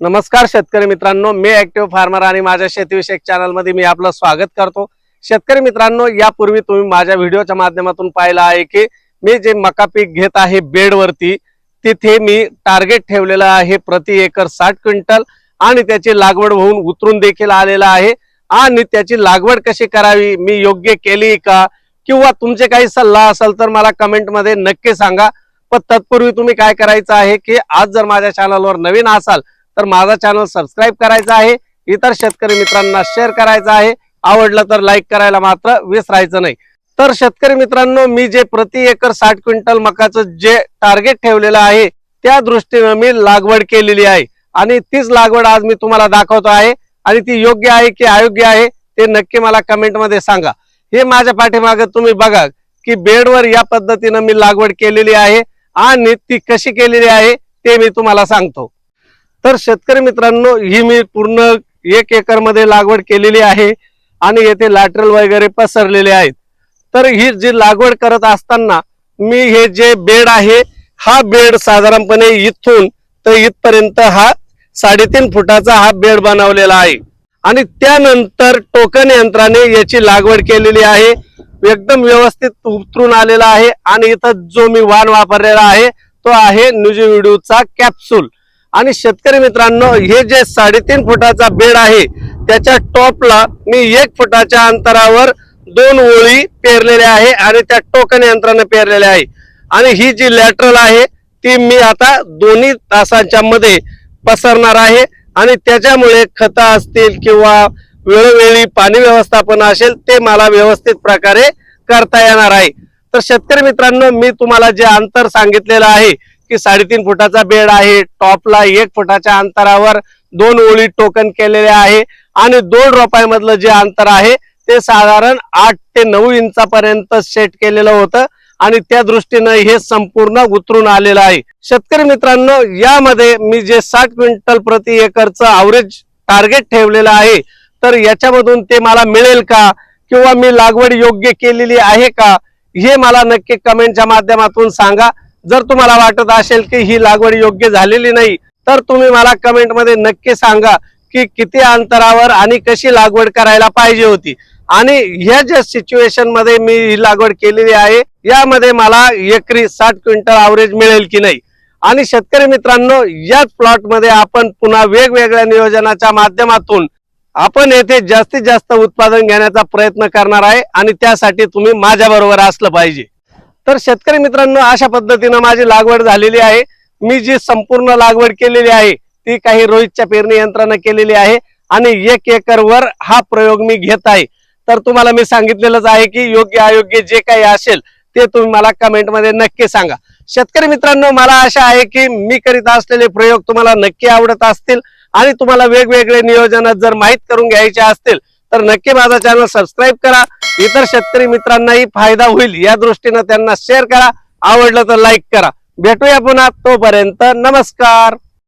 नमस्कार शेतकरी मित्रांनो मी ऍक्टिव्ह फार्मर आणि माझ्या शेतीविषयक चॅनलमध्ये मी आपलं स्वागत करतो. शेतकरी मित्रांनो यापूर्वी तुम्ही माझ्या व्हिडिओच्या माध्यमातून पाहिलं आहे की मी जे मका पीक घेत आहे बेडवरती तिथे मी टार्गेट ठेवलेलं आहे प्रति एकर साठ क्विंटल आणि त्याची लागवड होऊन उतरून देखील आलेला आहे. आणि त्याची लागवड कशी करावी मी योग्य केली का? किंवा तुमचे काही सल्ला असेल तर मला कमेंटमध्ये नक्की सांगा. पण तत्पूर्वी तुम्ही काय करायचं आहे की आज जर माझ्या चॅनलवर नवीन असाल तर माझा चॅनल सबस्क्राईब करायचा आहे. इतर शेतकरी मित्रांना शेअर करायचा आहे. आवडलं तर लाईक करायला मात्र विसरायचं नाही. तर शेतकरी मित्रांनो मी जे प्रति एकर साठ क्विंटल मकाचं जे टार्गेट ठेवलेलं आहे त्या दृष्टीनं मी लागवड केलेली आहे. आणि तीच लागवड आज मी तुम्हाला दाखवतो आहे. आणि ती योग्य आहे की अयोग्य आहे ते नक्की मला कमेंटमध्ये सांगा. हे माझ्या पाठीमागे तुम्ही बघा की बेडवर या पद्धतीनं मी लागवड केलेली आहे आणि ती कशी केलेली आहे ते मी तुम्हाला सांगतो. तर शेतकरी मित्रांनो ही मी पूर्ण एक एकरमध्ये लागवड केलेली आहे आणि येथे लॅटरल वगैरे पसरलेले आहेत. तर ही जी लागवड करत असताना मी हे जे बेड आहे हा बेड साधारणपणे इथून तर इथपर्यंत हा साडेतीन फुटाचा हा बेड बनवलेला आहे. आणि त्यानंतर टोकन यंत्राने याची लागवड केलेली आहे. एकदम व्यवस्थित उतरून आलेला आहे आणि इथं जो मी वाण वापरलेला आहे तो आहे न्यूजीविडूचा कॅप्सूल आणि शेतकरी मित्रांनो हे जे साडेतीन फुटाचा बेड आहे त्याच्या टॉपला मी एक फुटाच्या अंतरावर दोन ओळी पेरलेल्या आहे आणि त्या टोकन यंत्राने पेरलेल्या आहे. आणि ही जी लॅटरल आहे ती मी आता दोन्ही तासांच्या मध्ये पसरणार आहे. आणि त्याच्यामुळे खतं असतील किंवा वेळोवेळी पाणी व्यवस्थापन असेल ते मला व्यवस्थित प्रकारे करता येणार आहे. तर शेतकरी मित्रांनो मी तुम्हाला जे अंतर सांगितलेलं आहे की साडेतीन फुटाचा बेड आहे. टॉपला एक फुटाच्या अंतरावर दोन ओळी टोकन केलेले आहे. आणि दोन रोपांमधलं जे अंतर आहे ते साधारण आठ ते नऊ इंचापर्यंत सेट केलेलं होतं. आणि त्या दृष्टीनं हे संपूर्ण उतरून आलेलं आहे. शेतकरी मित्रांनो यामध्ये मी जे साठ क्विंटल प्रति एकरचं अवरेज टार्गेट ठेवलेलं आहे तर याच्यामधून ते मला मिळेल का? किंवा मी लागवड योग्य केलेली आहे का? हे मला नक्की कमेंटच्या माध्यमातून सांगा. जर तुम्हाला वाटत असेल की ही लागवड योग्य झालेली नाही तर तुम्ही मला कमेंटमध्ये नक्की सांगा की किती अंतरावर आणि कशी लागवड करायला पाहिजे होती. आणि ह्या ज्या सिच्युएशनमध्ये मी ही लागवड केलेली आहे यामध्ये मला एकरी साठ क्विंटल अवरेज मिळेल की नाही. आणि शेतकरी मित्रांनो याच प्लॉटमध्ये आपण पुन्हा वेगवेगळ्या नियोजनाच्या माध्यमातून आपण येथे जास्तीत जास्त उत्पादन घेण्याचा प्रयत्न करणार आहे आणि त्यासाठी तुम्ही माझ्या बरोबर असलं पाहिजे. तर शेतकरी मित्रांनो अशा पद्धतीनं माझी लागवड झालेली आहे. मी जी संपूर्ण लागवड केलेली आहे ती काही रोहितच्या पेरणी यंत्रानं केलेली आहे आणि एक एकर वर हा प्रयोग मी घेत आहे. तर तुम्हाला मी सांगितलेलंच आहे की योग्य अयोग्य जे काही असेल ते तुम्ही मला कमेंटमध्ये नक्की सांगा. शेतकरी मित्रांनो मला आशा आहे की मी करीत असलेले प्रयोग तुम्हाला नक्की आवडत असतील आणि तुम्हाला वेगवेगळे नियोजन जर माहीत करून घ्यायचे असतील तर नक्की माझा चॅनल सबस्क्राईब करा. इतर शेतकरी मित्रांनाही फायदा होईल. या दृष्टीनं त्यांना शेअर करा. आवडलं तर लाईक करा. भेटूया पुन्हा. तोपर्यंत नमस्कार.